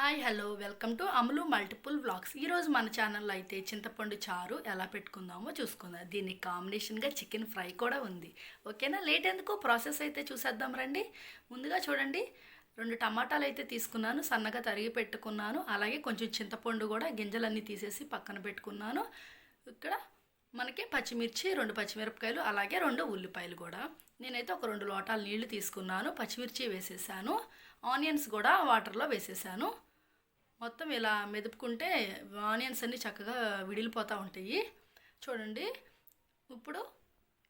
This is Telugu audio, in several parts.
Hi hello welcome to Amalu multiple vlogs ఈరోజు మన ఛానల్లో అయితే చింతపండు చారు ఎలా పెట్టుకుందామో చూసుకుందాం. దీనికి కాంబినేషన్గా చికెన్ ఫ్రై కూడా ఉంది. ఓకేనా లేట్ ఎందుకు ప్రాసెస్ అయితే చూసేద్దాం రండి. ముందుగా చూడండి. రెండు టమాటాలు అయితే తీసుకున్నాను. సన్నగా తరిగి పెట్టుకున్నాను. అలాగే కొంచెం చింతపండు కూడా గింజలన్నీ తీసేసి పక్కన పెట్టుకున్నాను. ఇక్కడ మనకి పచ్చిమిర్చి రెండు పచ్చిమిరపకాయలు అలాగే రెండు ఉల్లిపాయలు కూడా. నేనైతే ఒక రెండు లోటాలు నీళ్ళు తీసుకున్నాను. పచ్చిమిర్చి వేసేసాను. ఆనియన్స్ కూడా వాటర్లో వేసేసాను. మొత్తం ఇలా మెదుపుకుంటే ఆనియన్స్ అన్నీ చక్కగా విడిలిపోతూ ఉంటాయి. చూడండి. ఇప్పుడు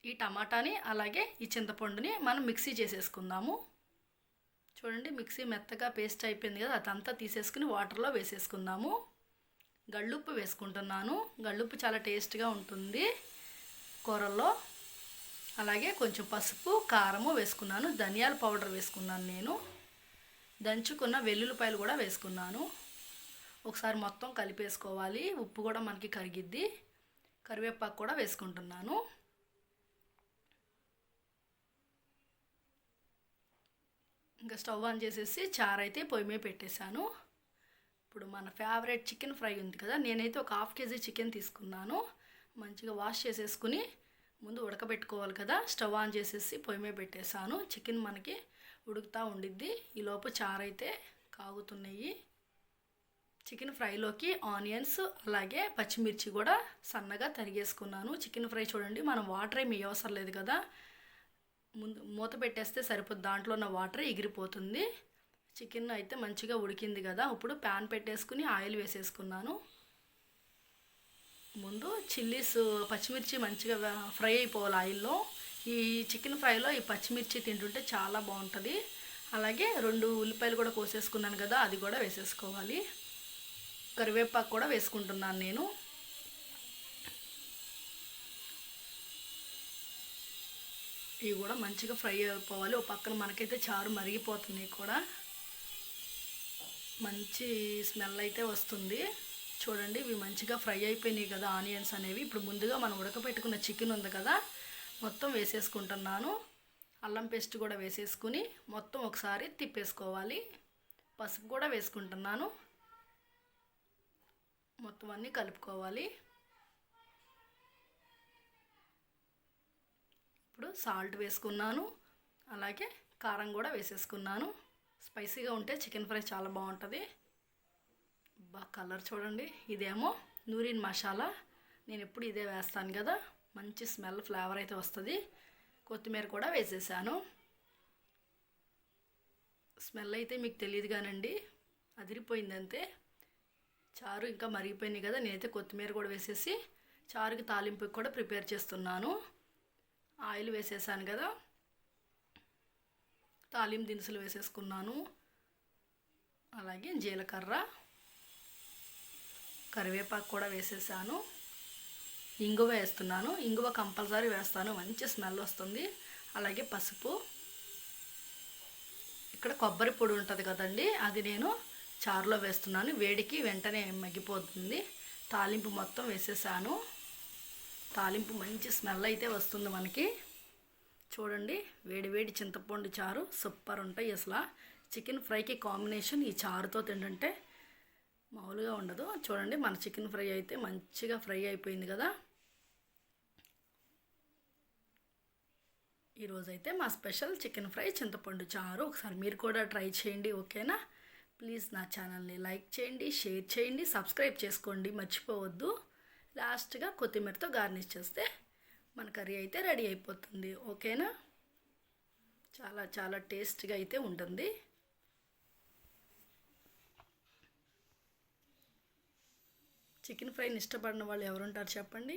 ఈ టమాటాని అలాగే ఈ చింతపండుని మనం మిక్సీ చేసేసుకుందాము. చూడండి మిక్సీ మెత్తగా పేస్ట్ అయిపోయింది కదా అదంతా తీసేసుకుని వాటర్లో వేసేసుకుందాము. గళ్ళుప్పు వేసుకుంటున్నాను. గళ్ళుప్పు చాలా టేస్ట్గా ఉంటుంది కూరల్లో. అలాగే కొంచెం పసుపు కారము వేసుకున్నాను. ధనియాల పౌడర్ వేసుకున్నాను నేను. దంచుకున్న వెల్లుల్లిపాయలు కూడా వేసుకున్నాను. ఒకసారి మొత్తం కలిపేసుకోవాలి. ఉప్పు కూడా మనకి కరిగిద్ది. కరివేపాకు కూడా వేసుకుంటున్నాను. ఇంకా స్టవ్ ఆన్ చేసేసి చారు అయితే పొయ్యి మీద పెట్టేశాను. ఇప్పుడు మన ఫేవరెట్ చికెన్ ఫ్రై ఉంది కదా నేనైతే ఒక హాఫ్ కేజీ చికెన్ తీసుకున్నాను. మంచిగా వాష్ చేసేసుకుని ముందు ఉడకబెట్టుకోవాలి కదా స్టవ్ ఆన్ చేసేసి పొయ్యి మీద పెట్టేశాను. చికెన్ మనకి ఉడుకుతూ ఉండిద్ది. ఈలోపు చారు అయితే కాగుతున్నాయి. చికెన్ ఫ్రైలోకి ఆనియన్స్ అలాగే పచ్చిమిర్చి కూడా సన్నగా తరిగేసుకున్నాను. చికెన్ ఫ్రై చూడండి మనం వాటర్ ఏమి అవసరం లేదు కదా. ముందు మూత పెట్టేస్తే సరిపోద్ది దాంట్లో ఉన్న వాటర్ ఎగిరిపోతుంది. చికెన్ అయితే మంచిగా ఉడికింది కదా ఇప్పుడు ప్యాన్ పెట్టేసుకుని ఆయిల్ వేసేసుకున్నాను. ముందు చిల్లీస్ పచ్చిమిర్చి మంచిగా ఫ్రై అయిపోవాలి ఆయిల్లో. ఈ చికెన్ ఫ్రైలో ఈ పచ్చిమిర్చి తింటుంటే చాలా బాగుంటుంది. అలాగే రెండు ఉల్లిపాయలు కూడా కోసేసుకున్నాను కదా అది కూడా వేసేసుకోవాలి. కరివేపాకు కూడా వేసుకుంటున్నాను నేను. ఇవి కూడా మంచిగా ఫ్రై అయిపోవాలి. ఓ పక్కన మనకైతే చారు మరిగిపోతున్నాయి కూడా. మంచి స్మెల్ అయితే వస్తుంది. చూడండి ఇవి మంచిగా ఫ్రై అయిపోయినాయి కదా ఆనియన్స్ అనేవి. ఇప్పుడు ముందుగా మనం ఉడకపెట్టుకున్న చికెన్ ఉంది కదా మొత్తం వేసేసుకుంటున్నాను. అల్లం పేస్ట్ కూడా వేసేసుకుని మొత్తం ఒకసారి తిప్పేసుకోవాలి. పసుపు కూడా వేసుకుంటున్నాను. మొత్తం అన్నీ కలుపుకోవాలి. ఇప్పుడు సాల్ట్ వేసుకున్నాను. అలాగే కారం కూడా వేసేసుకున్నాను. స్పైసీగా ఉంటే చికెన్ ఫ్రై చాలా బాగుంటుంది. బాగా కలర్ చూడండి. ఇదేమో నూరిన్ మసాలా. నేను ఎప్పుడు ఇదే వేస్తాను కదా. మంచి స్మెల్ ఫ్లేవర్ అయితే వస్తుంది. కొత్తిమీర కూడా వేసేసాను. స్మెల్ అయితే మీకు తెలియదు కానండి. అదిరిపోయింది అంతే చారు ఇంకా మరిగిపోయినాయి కదా నేనైతే కొత్తిమీర కూడా వేసేసి చారుకి తాలింపుకి కూడా ప్రిపేర్ చేస్తున్నాను. ఆయిల్ వేసేసాను కదా తాలింపు దినుసులు వేసేసుకున్నాను. అలాగే జీలకర్ర కరివేపాకు కూడా వేసేసాను. ఇంగువ వేస్తున్నాను. ఇంగువ కంపల్సరీ వేస్తాను మంచి స్మెల్ వస్తుంది. అలాగే పసుపు. ఇక్కడ కొబ్బరి పొడి ఉంటుంది కదండి అది నేను చారులో వేస్తున్నాను. వేడికి వెంటనే మగ్గిపోతుంది. తాలింపు మొత్తం వేసేసాను. తాలింపు మంచి స్మెల్ అయితే వస్తుంది మనకి. చూడండి వేడి వేడి చింతపండు చారు సూపర్ ఉంటాయి అసలు. చికెన్ ఫ్రైకి కాంబినేషన్ ఈ చారుతో తింటుంటే మామూలుగా ఉండదు. చూడండి మన చికెన్ ఫ్రై అయితే మంచిగా ఫ్రై అయిపోయింది కదా. ఈరోజైతే మా స్పెషల్ చికెన్ ఫ్రై చింతపండు చారు. ఒకసారి మీరు కూడా ట్రై చేయండి ఓకేనా? ప్లీజ్ నా ఛానల్ని లైక్ చేయండి షేర్ చేయండి సబ్స్క్రైబ్ చేసుకోండి మర్చిపోవద్దు. లాస్ట్గా కొత్తిమీరతో గార్నిష్ చేస్తే మన కర్రీ అయితే రెడీ అయిపోతుంది. ఓకేనా? చాలా చాలా టేస్ట్గా అయితే ఉంటుంది. చికెన్ ఫ్రైని ఇష్టపడిన వాళ్ళు ఎవరుంటారు చెప్పండి?